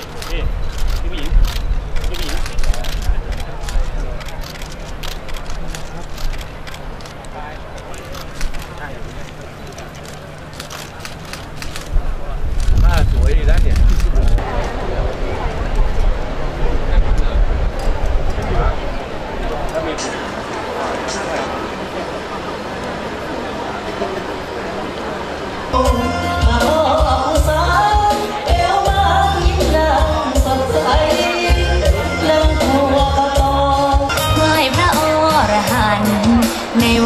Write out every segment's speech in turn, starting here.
นี่นี่ผู้หญิงนี่ผู้หญิงผ้าสวยดีนะเนี่ยแล้วมีโอ้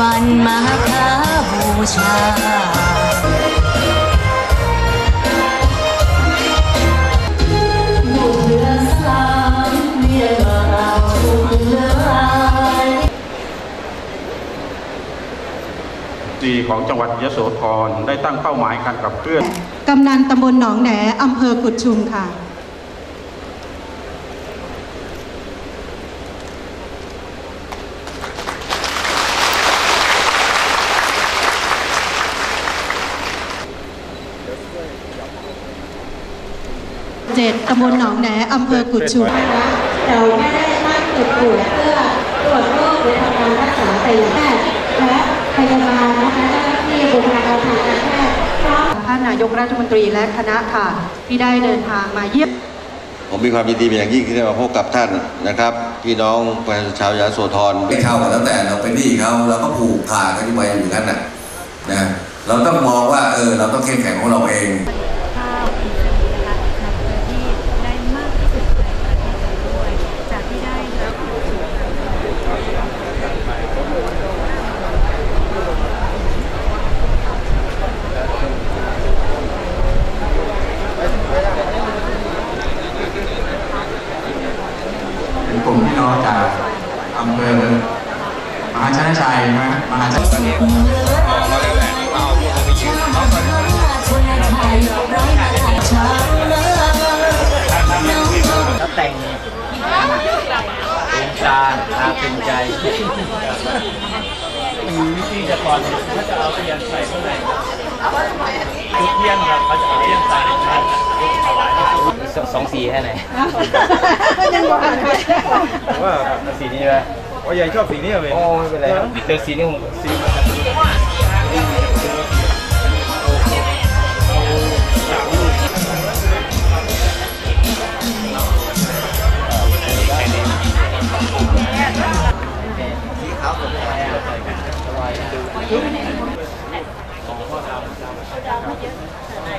วันมาฆบูชาบุญเดือนสามเรียกว่าเราบุญเดือนตรีของจังหวัดยโสธรได้ตั้งเป้าหมายการขับเคลื่อน กำนันตำบลหนองแหนอำเภอกุดชุมค่ะ เจ็ดตำบลหนองแหนอำเภอกุดชุมเราไม่ได้ตั้งจุดตรวจเพื่อตรวจโรคหรือทำการรักษาแต่อย่างแพทย์และพยาบาลนะคะเจ้าหน้าที่บุคลากรทางการแพทย์พร้อมท่านนายกรัฐมนตรีและคณะค่ะที่ได้เดินทางมาเยี่ยมผมมีความยินดีเป็นอย่างยิ่งที่ได้มาพบกับท่านนะครับพี่น้องประชาชนชาวยโสธรไม่เข้ากันตั้งแต่เราไปหนี้เขาเราก็ผูกขาดกันอยู่ไปอยู่นั้นน่ะนะเราต้องมองว่าเออเราต้องเข้มแข็งของเราเอง ข้าวอินทรีย์นะคะในพื้นที่ได้มากที่สุดในประเทศไทยด้วย จากที่ได้รับสูตร เป็นกลุ่มพี่น้องจากอำเภอมหาชนะชัยนะมหาชนแล้วแต่งเป็นตาตาเป็นใจวิธีจะก่อนเขาจะเอาเทียนใส่ข้างในจุดเทียนครับเขาจะเอาเทียนใส่ในถวาย สองสีแค่ไหนยังบอกอ่านว่าสีนี้ไหมว่าใหญ่ชอบสีนี้เลยโอ้ไม่เป็นไรครับเจอสีนี้ผมสี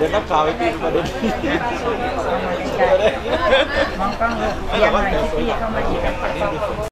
ดี๋ยวนักข่าวไปกินมาดูมองกล้องเลยเรียงหน่อยพี่เข้ามาอีก